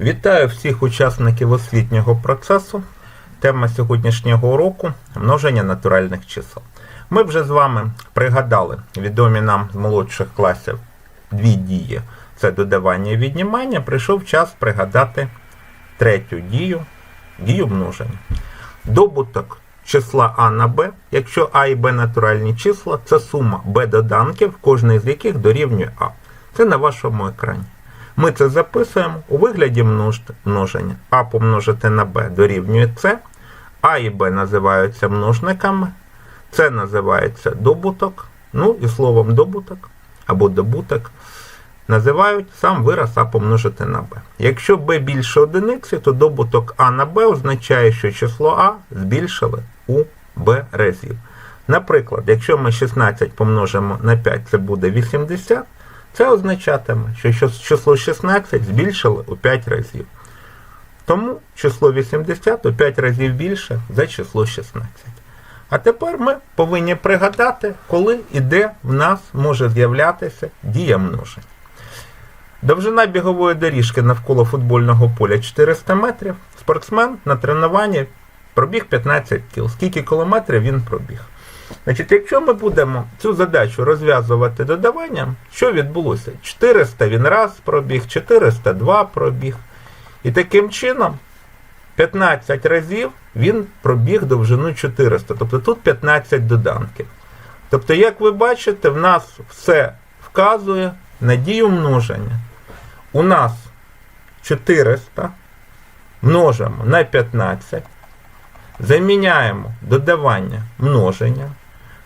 Вітаю всіх учасників освітнього процесу. Тема сьогоднішнього уроку множення натуральних чисел. Ми вже з вами пригадали відомі нам з молодших класів дві дії: це додавання і віднімання. Прийшов час пригадати третю дію дію множення. Добуток числа А на Б, якщо А і Б натуральні числа, це сума Б доданків, кожний з яких дорівнює А. Це на вашому екрані. Ми це записуємо у вигляді множ- множення. А помножити на Б дорівнює С, А і Б називаються множниками, С називається добуток, ну і словом добуток або добуток називають сам вираз А помножити на Б. Якщо Б більше одиниці, то добуток А на Б означає, що число А збільшили у Б разів. Наприклад, якщо ми 16 помножимо на 5, це буде 80, це означатиме, що число 16 збільшили у 5 разів. Тому число 80 у 5 разів більше за число 16. А тепер ми повинні пригадати, коли і де в нас може з'являтися дія множення. Довжина бігової доріжки навколо футбольного поля 400 метрів. Спортсмен на тренуванні пробіг 15 кіл. Скільки кілометрів він пробіг? Значить, якщо ми будемо цю задачу розв'язувати додаванням, що відбулося? 400 він раз пробіг, 402 пробіг. І таким чином 15 разів він пробіг довжину 400. Тобто тут 15 доданків. Тобто, як ви бачите, в нас все вказує на дію множення. У нас 400 множимо на 15, заміняємо додавання множення,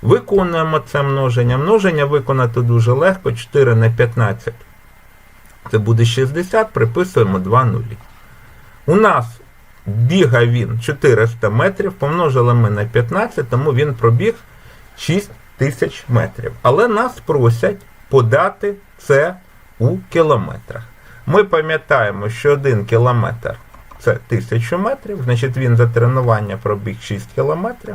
виконуємо це множення. Множення виконати дуже легко, 4 на 15. Це буде 60, приписуємо 2 нулі. У нас бігав він 400 метрів, помножили ми на 15, тому він пробіг 6 тисяч метрів. Але нас просять подати це у кілометрах. Ми пам'ятаємо, що 1 кілометр це 1000 метрів, значить він за тренування пробіг 6 кілометрів.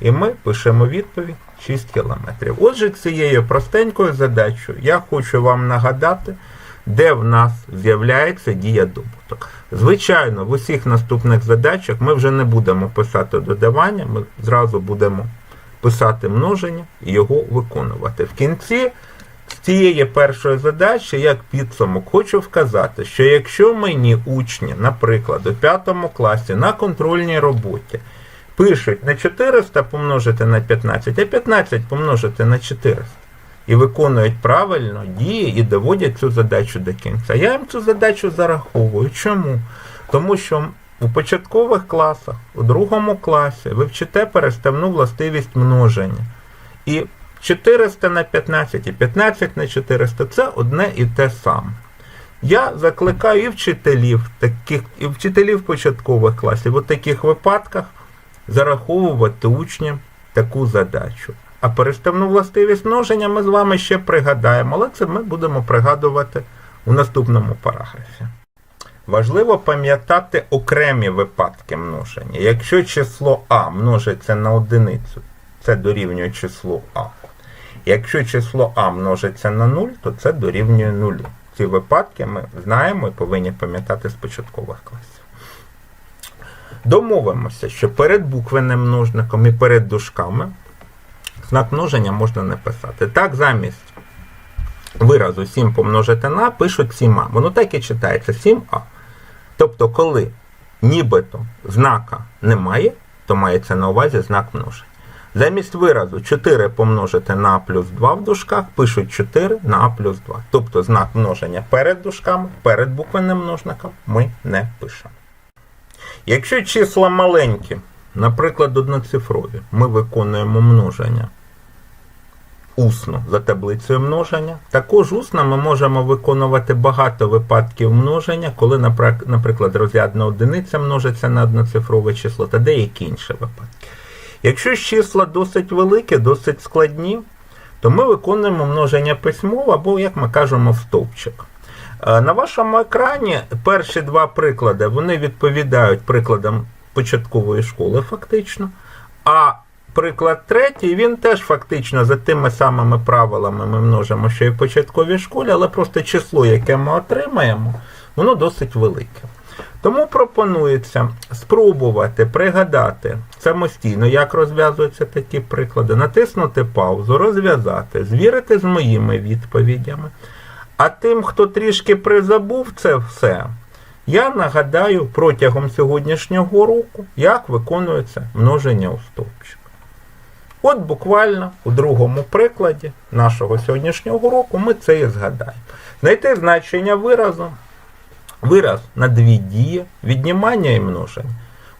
І ми пишемо відповідь 6 кілометрів. Отже, цією простенькою задачею я хочу вам нагадати, де в нас з'являється дія добуток. Звичайно, в усіх наступних задачах ми вже не будемо писати додавання, ми зразу будемо писати множення і його виконувати. В кінці з цієї першої задачі, як підсумок, хочу вказати, що якщо мені учні, наприклад, у 5 класі на контрольній роботі пишуть не 400 помножити на 15, а 15 помножити на 400 і виконують правильно дії і доводять цю задачу до кінця. Я їм цю задачу зараховую. Чому? Тому що у початкових класах, у другому класі ви вчите переставну властивість множення. І 400 на 15 і 15 на 400 це одне і те саме. Я закликаю і вчителів, таких, і вчителів початкових класів у таких випадках зараховувати учням таку задачу. А переставну властивість множення ми з вами ще пригадаємо, але це ми будемо пригадувати у наступному параграфі. Важливо пам'ятати окремі випадки множення. Якщо число А множиться на одиницю, це дорівнює числу А. Якщо число А множиться на 0, то це дорівнює 0. Ці випадки ми знаємо і повинні пам'ятати з початкових класів. Домовимося, що перед буквенним множником і перед дужками знак множення можна не писати. Так, замість виразу 7 помножити на пишуть 7а. Воно так і читається 7а. Тобто, коли нібито знака немає, то мається на увазі знак множення. Замість виразу 4 помножити на плюс 2 в дужках, пишуть 4 на плюс 2. Тобто знак множення перед дужками, перед буквенним множником ми не пишемо. Якщо числа маленькі, наприклад, одноцифрові, ми виконуємо множення усно за таблицею множення. Також усно ми можемо виконувати багато випадків множення, коли, наприклад, розрядна одиниця множиться на одноцифрове число та деякі інші випадки. Якщо ж числа досить великі, досить складні, то ми виконуємо множення письмово або, як ми кажемо, стовпчик. Е, На вашому екрані перші два приклади вони відповідають прикладам початкової школи, фактично. А приклад третій, він теж фактично за тими самими правилами ми множимо, що і в початковій школі, але просто число, яке ми отримаємо, воно досить велике. Тому пропонується спробувати пригадати самостійно, як розв'язуються такі приклади, натиснути паузу, розв'язати, звірити з моїми відповідями. А тим, хто трішки призабув це все, я нагадаю протягом сьогоднішнього року, як виконується множення у стовпчик. От буквально у другому прикладі нашого сьогоднішнього року ми це і згадаємо. Знайти значення виразу, вираз на дві дії, віднімання і множення.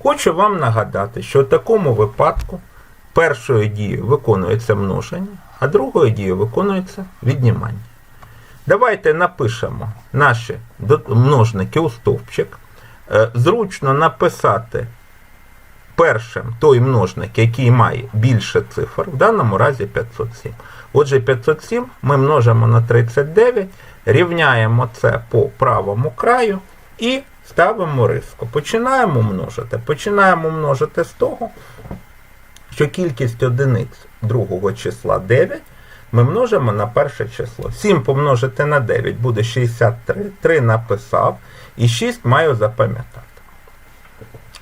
Хочу вам нагадати, що в такому випадку першою дією виконується множення, а другою дією виконується віднімання. Давайте напишемо наші множники у стовпчик. Е, Зручно написати першим той множник, який має більше цифр, в даному разі 507. Отже, 507 ми множимо на 39, рівняємо це по правому краю і ставимо риску. Починаємо множити. Починаємо множити з того, що кількість одиниць другого числа 9 ми множимо на перше число. 7 помножити на 9 буде 63, 3 написав і 6 маю запам'ятати.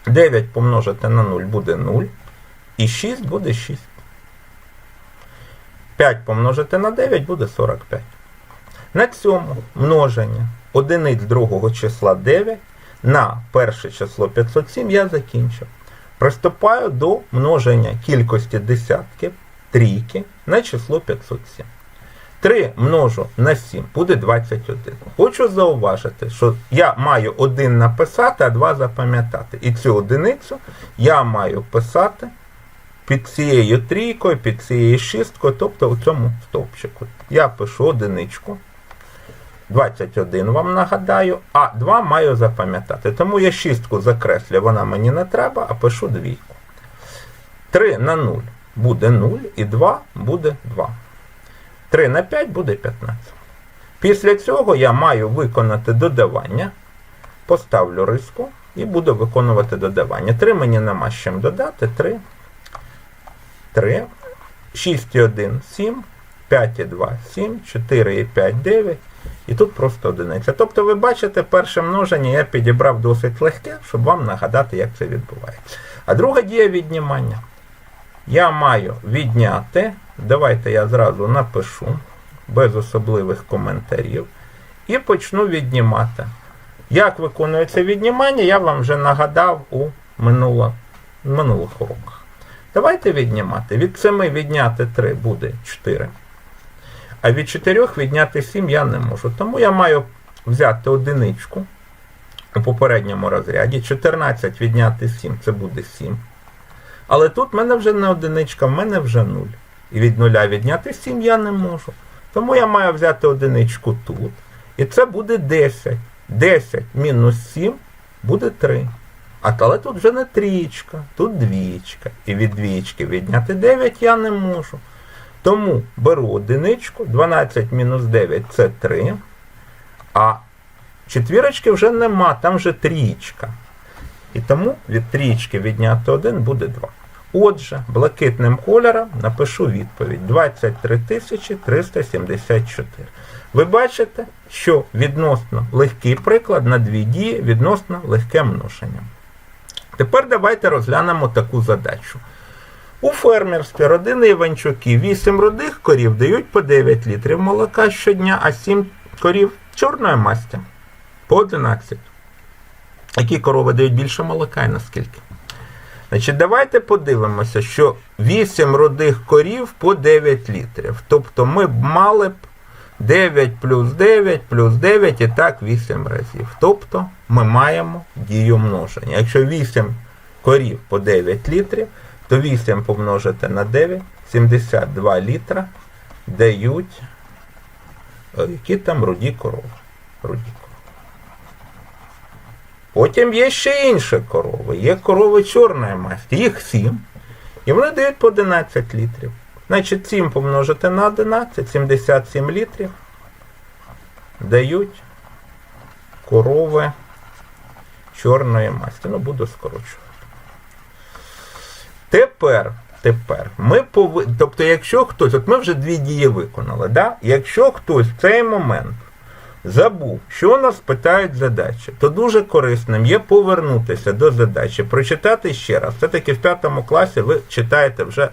9 помножити на 0 буде 0, і 6 буде 6. 5 помножити на 9 буде 45. На цьому множення одиниць другого числа 9 на перше число 507 я закінчив. Приступаю до множення кількості десятків трійки на число 507. 3 множу на 7 буде 21. Хочу зауважити, що я маю один написати, а два запам'ятати. І цю одиницю я маю писати під цією трійкою, під цією шісткою, тобто у цьому стовпчику. Я пишу одиничку. 21 вам нагадаю, а 2 маю запам'ятати. Тому я шістку закреслю, вона мені не треба, а пишу двійку. 3 на 0 буде 0, і 2 буде 2. 3 на 5 буде 15. Після цього я маю виконати додавання. Поставлю риску і буду виконувати додавання. 3 мені нема з чим додати. 3. 3. 6 і 1 7. 5 і 2 7. 4 і 5 9. І тут просто одиниця. Тобто, ви бачите, перше множення я підібрав досить легке, щоб вам нагадати, як це відбувається. А друга дія віднімання. Я маю відняти. Давайте я зразу напишу без особливих коментарів. І почну віднімати. Як виконується віднімання, я вам вже нагадав у минуло, минулих уроках. Давайте віднімати. Від 7 відняти 3 буде 4. А від 4 відняти 7 я не можу. Тому я маю взяти одиничку у попередньому розряді. 14 відняти 7 це буде 7. Але тут в мене вже не одиничка, в мене вже 0. І від 0 відняти 7 я не можу. Тому я маю взяти одиничку тут. І це буде 10. 10 мінус 7 буде 3. А але тут вже не трієчка, тут двічка. І від двічки відняти 9 я не можу. Тому беру одиничку, 12 мінус 9 це 3. А четвірочки вже нема, там вже трієчка. І тому від трієчки відняти 1 буде 2. Отже, блакитним кольором напишу відповідь 23 374. Ви бачите, що відносно легкий приклад на дві дії відносно легке множення. Тепер давайте розглянемо таку задачу. У фермерстві родини Іванчуки 8 рудих корів дають по 9 літрів молока щодня, а 7 корів чорної масті по 11. Які корови дають більше молока і наскільки? Значить, давайте подивимося, що 8 рудих корів по 9 літрів. Тобто ми б мали б 9 плюс 9 плюс 9 і так 8 разів. Тобто ми маємо дію множення. Якщо 8 корів по 9 літрів, то 8 помножити на 9, 72 літра дають е, які там руді корови. Руді корови. Потім є ще інші корови. Є корови чорної масті, їх 7. І вони дають по 11 літрів. Значить, 7 помножити на 11, 77 літрів дають корови чорної масті. Ну, буду скорочувати. Тепер, тепер ми повинні. Тобто, якщо хтось, от ми вже дві дії виконали, да? якщо хтось в цей момент забув, що нас питають задачі, то дуже корисним є повернутися до задачі, прочитати ще раз. Все-таки в п'ятому класі ви читаєте вже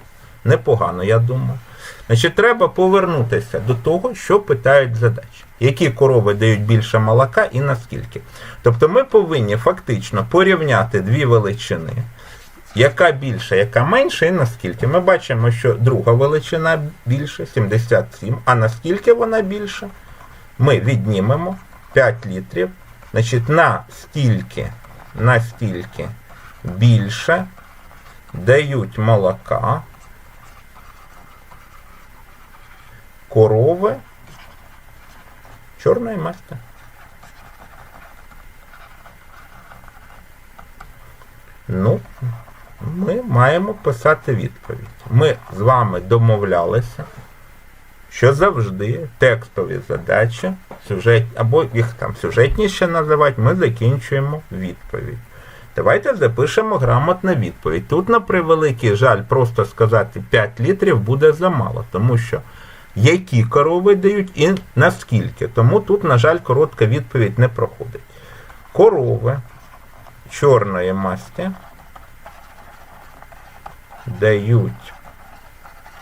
непогано, я думаю. Значить, треба повернутися до того, що питають задачі. Які корови дають більше молока і наскільки. Тобто ми повинні фактично порівняти дві величини. Яка більша, яка менша і наскільки. Ми бачимо, що друга величина більше, 77. А наскільки вона більша? Ми віднімемо 5 літрів. Значить, настільки, настільки більше дають молока корови чорної масти. Ну, ми маємо писати відповідь. Ми з вами домовлялися, що завжди текстові задачі, сюжет, або їх там сюжетні ще називають, ми закінчуємо відповідь. Давайте запишемо грамотну відповідь. Тут, на превеликий жаль, просто сказати 5 літрів буде замало, тому що які корови дають і наскільки. Тому тут, на жаль, коротка відповідь не проходить. Корови чорної масті дають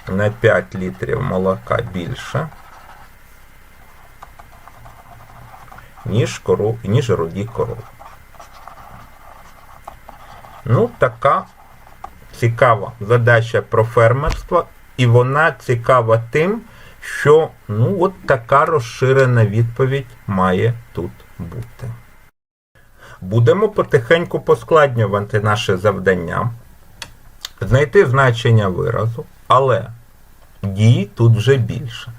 на 5 літрів молока більше, ніж, коров, ніж руді корови. Ну, така цікава задача про фермерство, і вона цікава тим, що ну, от така розширена відповідь має тут бути. Будемо потихеньку поскладнювати наше завдання, знайти значення виразу, але дій тут вже більше.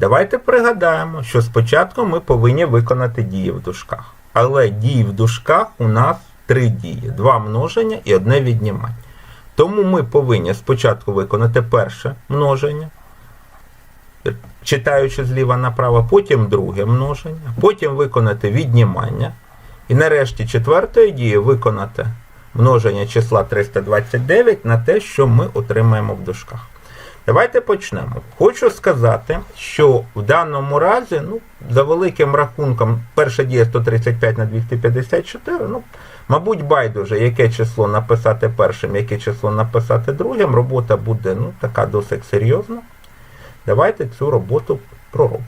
Давайте пригадаємо, що спочатку ми повинні виконати дії в дужках. Але дії в дужках у нас три дії: два множення і одне віднімання. Тому ми повинні спочатку виконати перше множення, читаючи зліва направо, потім друге множення, потім виконати віднімання. І нарешті четвертої дії виконати множення числа 329 на те, що ми отримаємо в дужках. Давайте почнемо. Хочу сказати, що в даному разі, ну, за великим рахунком, перша дія 135 на 254, ну, мабуть, байдуже, яке число написати першим, яке число написати другим. Робота буде ну, така досить серйозна. Давайте цю роботу проробимо.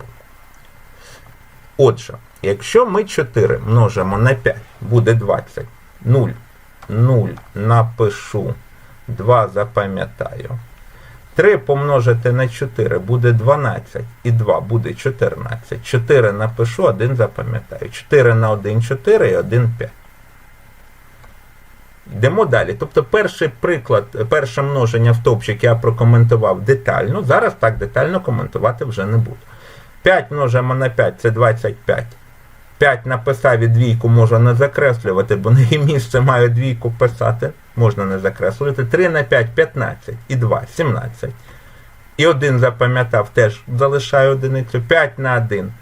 Отже, якщо ми 4 множимо на 5, буде 20. 0. 0 напишу, 2 запам'ятаю. 3 помножити на 4 буде 12 і 2 буде 14. 4 напишу, 1 запам'ятаю. 4 на 1 4 і 1 5. Йдемо далі. Тобто перший приклад, перше множення в стовпчик я прокоментував детально. Зараз так детально коментувати вже не буду. 5 множимо на 5 це 25. 5 написав і двійку можна не закреслювати, бо на її місце маю двійку писати. Можна не закреслювати. 3 на 5 15 і 2 17. І 1 запам'ятав, теж залишаю одиницю. 5 на 1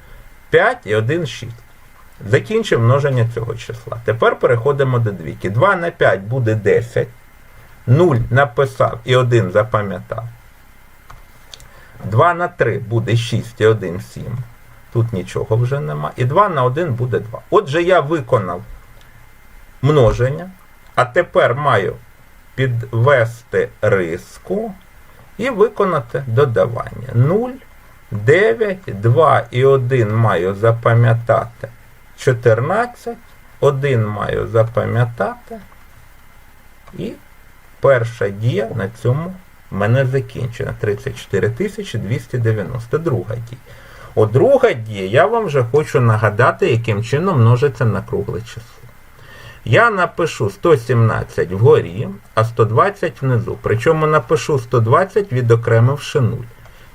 5 і 1 6. Закінчив множення цього числа. Тепер переходимо до двійки. 2 на 5 буде 10. 0 написав і 1 запам'ятав. 2 на 3 буде 6 і 1 7. Тут нічого вже нема. І 2 на 1 буде 2. Отже, я виконав множення. А тепер маю підвести риску і виконати додавання. 0, 9, 2 і 1 маю запам'ятати 14, 1 маю запам'ятати. І перша дія на цьому в мене закінчена. 34 290. Друга дія. О, друга дія, я вам вже хочу нагадати, яким чином множиться на кругле число. Я напишу 117 вгорі, а 120 внизу. Причому напишу 120, відокремивши 0.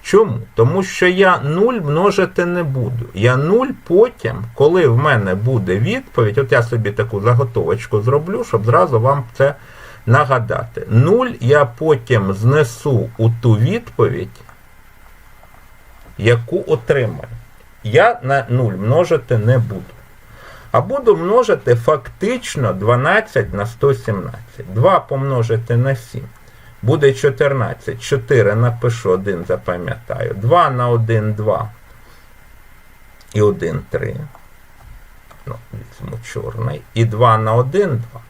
Чому? Тому що я 0 множити не буду. Я 0 потім, коли в мене буде відповідь, от я собі таку заготовочку зроблю, щоб зразу вам це нагадати. 0 я потім знесу у ту відповідь, яку отримаю. Я на 0 множити не буду. А буду множити фактично 12 на 117. 2 помножити на 7. Буде 14. 4 напишу, 1 запам'ятаю. 2 на 1 2. і 1 3. Ну, візьму чорний. І 2 на 1 2.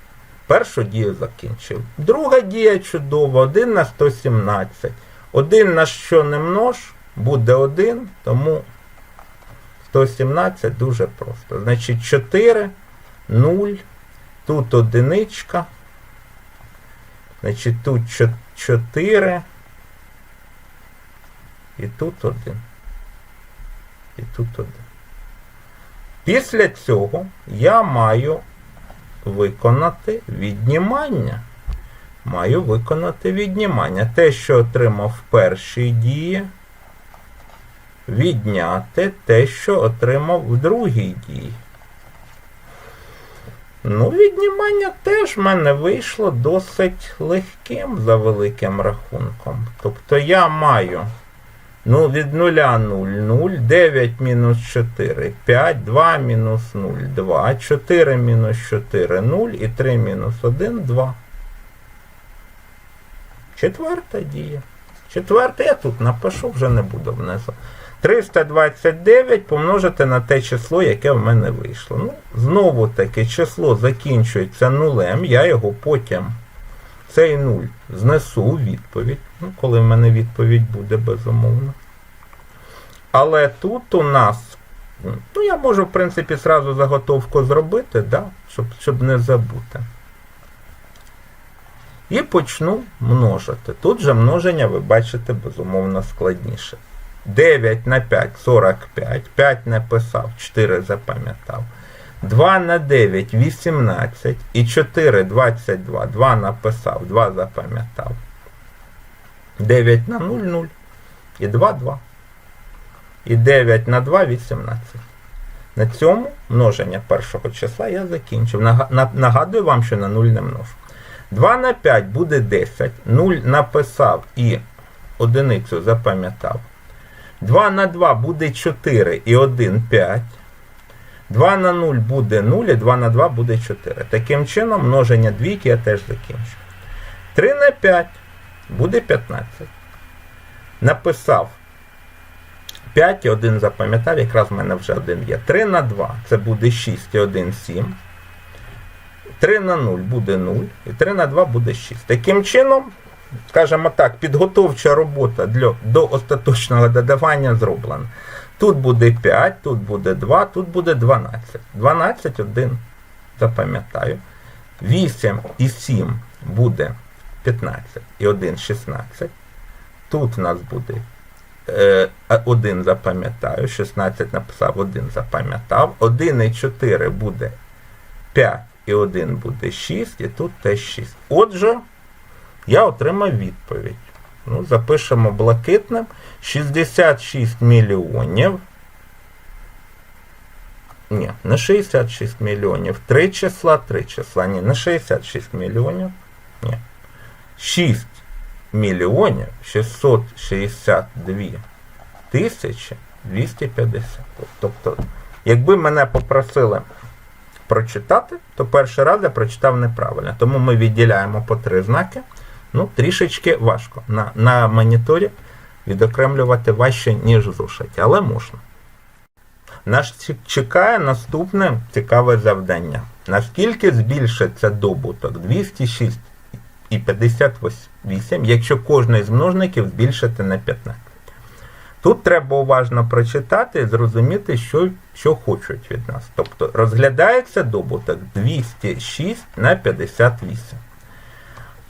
Першу дію закінчив. Друга дія чудова. 1 на 117. 1 на що не множ, буде 1, тому 117 дуже просто. Значить 4, 0, тут одиничка. Значить тут 4. І тут 1. І тут 1. Після цього я маю виконати віднімання. Маю виконати віднімання. Те, що отримав в першій дії, відняти те, що отримав в другій дії. Ну, віднімання теж в мене вийшло досить легким за великим рахунком. Тобто я маю ну, від 0 0, 0, 9 мінус 4, 5, 2 мінус 0, 2, 4 мінус 4, 0 і 3 мінус 1, 2. Четверта дія. Четверта я тут напишу, вже не буду внизу. 329 помножити на те число, яке в мене вийшло. Ну, Знову таки число закінчується нулем, я його потім цей нуль знесу у відповідь. Ну, коли в мене відповідь буде безумовно. Але тут у нас, ну я можу, в принципі, зразу заготовку зробити, да, щоб, щоб не забути. І почну множити. Тут же множення, ви бачите, безумовно, складніше. 9 на 5 45, 5 не писав, 4 запам'ятав. 2 на 9 18 і 4 22. 2 написав, 2 запам'ятав. 9 на 0 0 і 2 2. І 9 на 2 18. На цьому множення першого числа я закінчив. Нагадую вам, що на 0 не множу. 2 на 5 буде 10. 0 написав і одиницю запам'ятав. 2 на 2 буде 4 і 1 5. 2 на 0 буде 0 і 2 на 2 буде 4. Таким чином, множення двійки я теж закінчу. 3 на 5 буде 15. Написав 5 і 1 запам'ятав, якраз в мене вже 1 є. 3 на 2 це буде 6 і 1 7. 3 на 0 буде 0, і 3 на 2 буде 6. Таким чином, скажімо так, підготовча робота для, до остаточного додавання зроблена. Тут буде 5, тут буде 2, тут буде 12. 12, 1, запам'ятаю. 8 і 7 буде 15 і 1 16. Тут у нас буде 1 запам'ятаю, 16 написав, 1 запам'ятав. 1 і 4 буде 5 і 1 буде 6, і тут теж 6. Отже, я отримав відповідь. Ну, Запишемо блакитним. 66 мільйонів. Ні, не 66 мільйонів. Три числа, три числа. Ні, не 66 мільйонів. Ні. 6 мільйонів 662 тисячі 250. Тобто, якби мене попросили прочитати, то перший раз я прочитав неправильно. Тому ми відділяємо по три знаки. Ну, трішечки важко. На на моніторі відокремлювати важче, ніж в зошиті, але можна. Нас чекає наступне цікаве завдання. Наскільки збільшиться добуток 206 і 58, якщо кожний з множників збільшити на 15? Тут треба уважно прочитати і зрозуміти, що що хочуть від нас. Тобто розглядається добуток 206 на 58.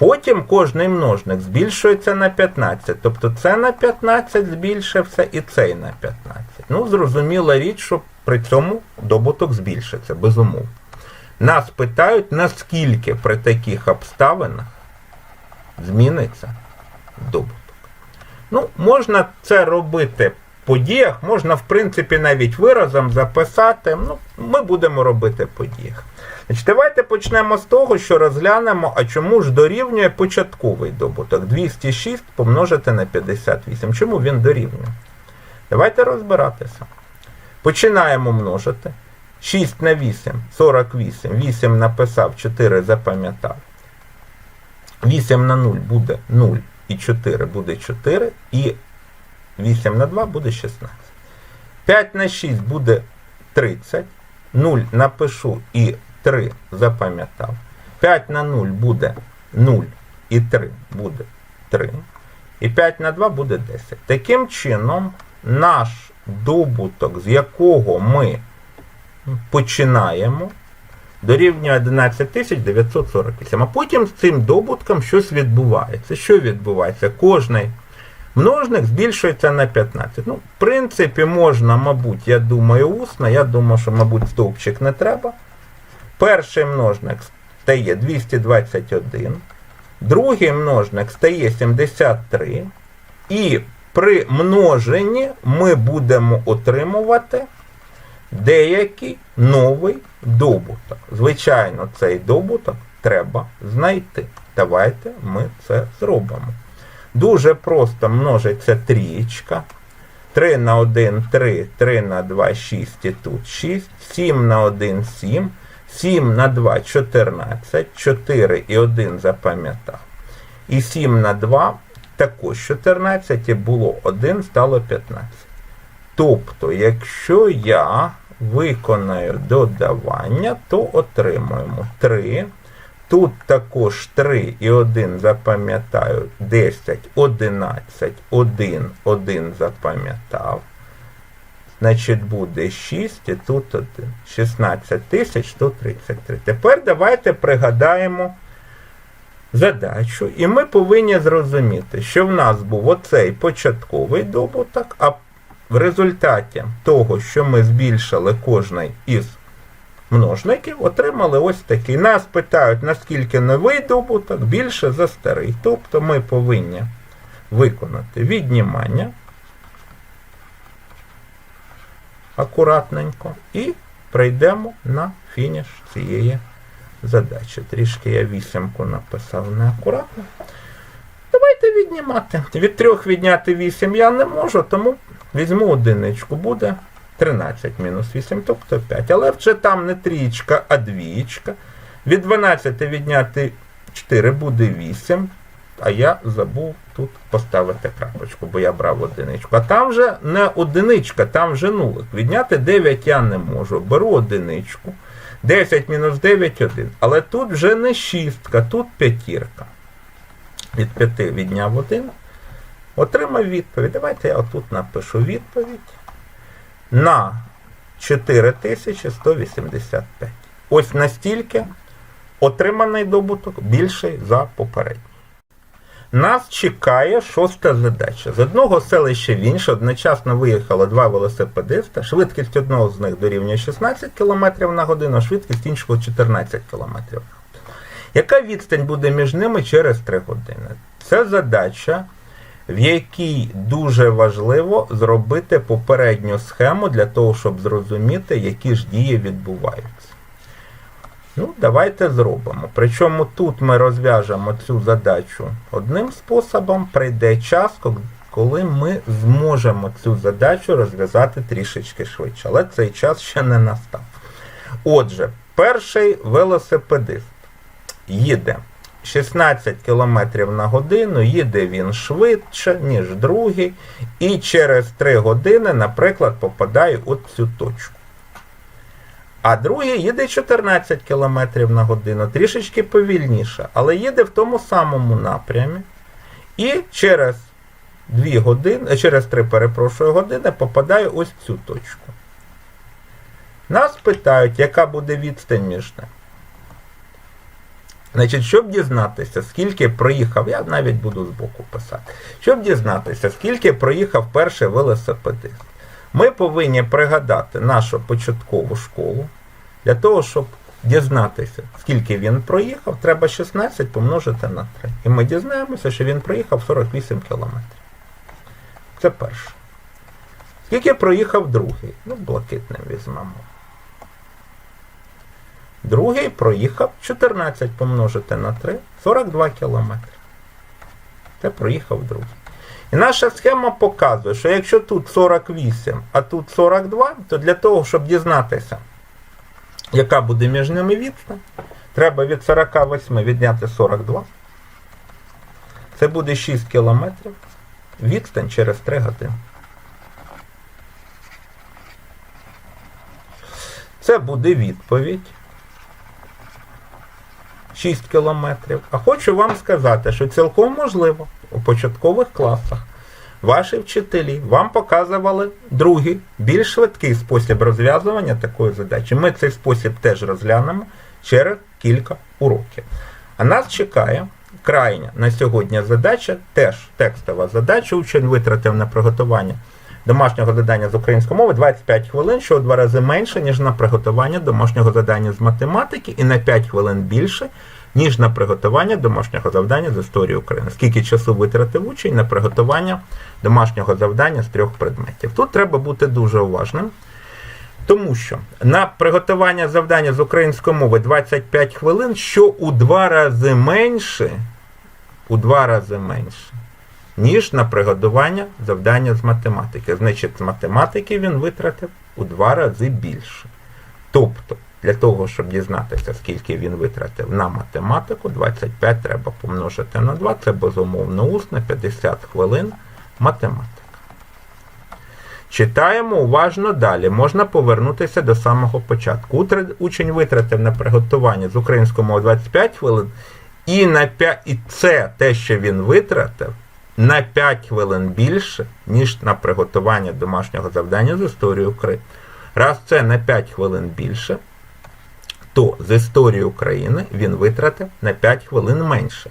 Потім кожний множник збільшується на 15. Тобто це на 15 збільшився і цей на 15. Ну, зрозуміла річ, що при цьому добуток збільшиться, безумовно. Нас питають, наскільки при таких обставинах зміниться добуток. Ну, можна це робити по діях, можна, в принципі, навіть виразом записати. Ну, Ми будемо робити по діях. Значить, Давайте почнемо з того, що розглянемо, а чому ж дорівнює початковий добуток. 206 помножити на 58. Чому він дорівнює? Давайте розбиратися. Починаємо множити. 6 на 8, 48. 8 написав, 4 запам'ятав. 8 на 0 буде 0 і 4 буде 4, і 8 на 2 буде 16. 5 на 6 буде 30. 0 напишу і 3 запам'ятав. 5 на 0 буде 0 і 3 буде 3. І 5 на 2 буде 10. Таким чином, наш добуток, з якого ми починаємо, дорівнює 11948. А потім з цим добутком щось відбувається. Що відбувається? Кожний множник збільшується на 15. Ну, в принципі, можна, мабуть, я думаю, усно. Я думаю, що, мабуть, стовпчик не треба. Перший множник стає 221. Другий множник стає 73. І при множенні ми будемо отримувати деякий новий добуток. Звичайно, цей добуток треба знайти. Давайте ми це зробимо. Дуже просто множиться трієчка. 3 на 1 3, 3 на 2 6 і тут 6, 7 на 1 7, 7 на 2 14, 4 і 1 запам'ятав. І 7 на 2 також 14 і було 1, стало 15. Тобто, якщо я виконаю додавання, то отримуємо 3. Тут також 3 і 1 запам'ятаю 10, 11, 1, 1 запам'ятав. Значить, буде 6 і тут 1. 16 133. Tепер давайте пригадаємо задачу, і ми повинні зрозуміти, що в нас був оцей початковий добуток, а в результаті того, що ми збільшили кожний із множників, отримали ось такий. Нас питають, наскільки новий добуток більше за старий. Тобто ми повинні виконати віднімання акуратненько і прийдемо на фініш цієї задачі. Трішки я вісімку написав неакуратно. Давайте віднімати. Від трьох відняти 8 я не можу, тому візьму одиничку. Буде 13 мінус 8, тобто 5. Але вже там не трієчка, а двієчка. Від 12 відняти 4 буде 8. А я забув тут поставити крапочку, бо я брав одиничку. А там вже не одиничка, там вже нулик. Відняти 9 я не можу. Беру одиничку. 10 мінус 9 1. Але тут вже не шістка, тут п'ятірка. Від 5 відняв 1. Отримав відповідь. Давайте я отут напишу відповідь на 4185. Ось настільки отриманий добуток більший за попередній. Нас чекає шоста задача. З одного селища в інше одночасно виїхало два велосипедиста. Швидкість одного з них дорівнює 16 км на годину, а швидкість іншого 14 км на годину. Яка відстань буде між ними через 3 години? Це задача, в якій дуже важливо зробити попередню схему для того, щоб зрозуміти, які ж дії відбуваються. Ну, давайте зробимо. Причому тут ми розв'яжемо цю задачу одним способом, прийде час, коли ми зможемо цю задачу розв'язати трішечки швидше. Але цей час ще не настав. Отже, перший велосипедист їде 16 км на годину, їде він швидше, ніж другий, і через 3 години, наприклад, попадає от цю точку. А другий їде 14 км на годину, трішечки повільніше, але їде в тому самому напрямі. І через 2 години, через 3 перепрошую, години попадає ось цю точку. Нас питають, яка буде відстань між ними. Значить, щоб дізнатися, скільки проїхав, я навіть буду збоку писати, щоб дізнатися, скільки проїхав перший велосипедист, ми повинні пригадати нашу початкову школу. Для того, щоб дізнатися, скільки він проїхав, треба 16 помножити на 3. І ми дізнаємося, що він проїхав 48 кілометрів. Це перше. Скільки проїхав другий? Ну, блакитним візьмемо. Другий проїхав 14 помножити на 3, 42 кілометри. Це проїхав другий. І наша схема показує, що якщо тут 48, а тут 42, то для того, щоб дізнатися, яка буде між ними відстань, треба від 48 відняти 42. Це буде 6 кілометрів. Відстань через 3 години. Це буде відповідь. 6 кілометрів. А хочу вам сказати, що цілком можливо у початкових класах ваші вчителі вам показували другий, більш швидкий спосіб розв'язування такої задачі. Ми цей спосіб теж розглянемо через кілька уроків. А нас чекає крайня на сьогодні задача, теж текстова задача. Учень витратив на приготування домашнього завдання з української мови 25 хвилин, що у два рази менше, ніж на приготування домашнього завдання з математики, і на 5 хвилин більше, ніж на приготування домашнього завдання з історії України. Скільки часу витратив учень на приготування домашнього завдання з трьох предметів? Тут треба бути дуже уважним. Тому що на приготування завдання з української мови 25 хвилин, що у два рази менше, у два рази менше, ніж на приготування завдання з математики. Значить, з математики він витратив у два рази більше. Тобто, для того, щоб дізнатися, скільки він витратив на математику, 25 треба помножити на 2, це безумовно усно, 50 хвилин математика. Читаємо уважно далі. Можна повернутися до самого початку. Учень витратив на приготування з української мови 25 хвилин, і, на 5, і це те, що він витратив, на 5 хвилин більше, ніж на приготування домашнього завдання з історії України. Раз це на 5 хвилин більше, то з історії України він витратив на 5 хвилин менше.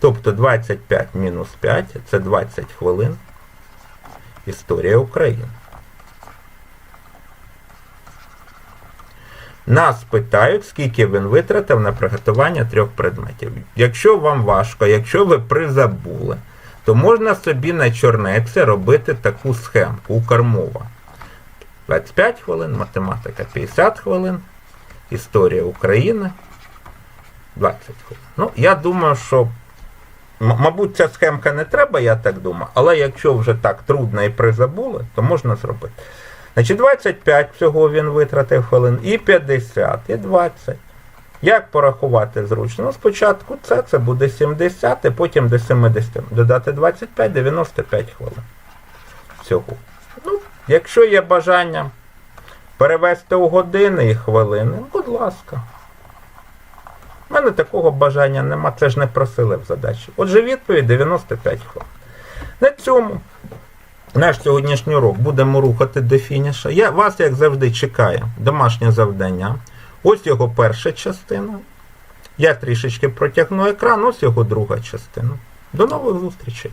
Тобто 25 мінус 5 це 20 хвилин історія України. Нас питають, скільки він витратив на приготування трьох предметів. Якщо вам важко, якщо ви призабули, то можна собі на чорнеці робити таку схемку Укрмова. 25 хвилин, математика 50 хвилин, історія України 20 хвилин. Ну, я думаю, що, мабуть, ця схемка не треба, я так думаю, але якщо вже так трудно і призабули, то можна зробити. Значить, 25 всього він витратив хвилин, і 50, і 20. Як порахувати зручно? Спочатку це, це буде 70, і потім до 70. Додати 25, 95 хвилин. Всього. Ну, якщо є бажання перевести у години і хвилини, будь ласка. У мене такого бажання нема, це ж не просили в задачі. Отже, відповідь 95 хвилин. На цьому наш сьогоднішній урок будемо рухати до фініша. Я вас, як завжди, чекаю домашнє завдання. Ось його перша частина. Я трішечки протягну екран, ось його друга частина. До нових зустрічей!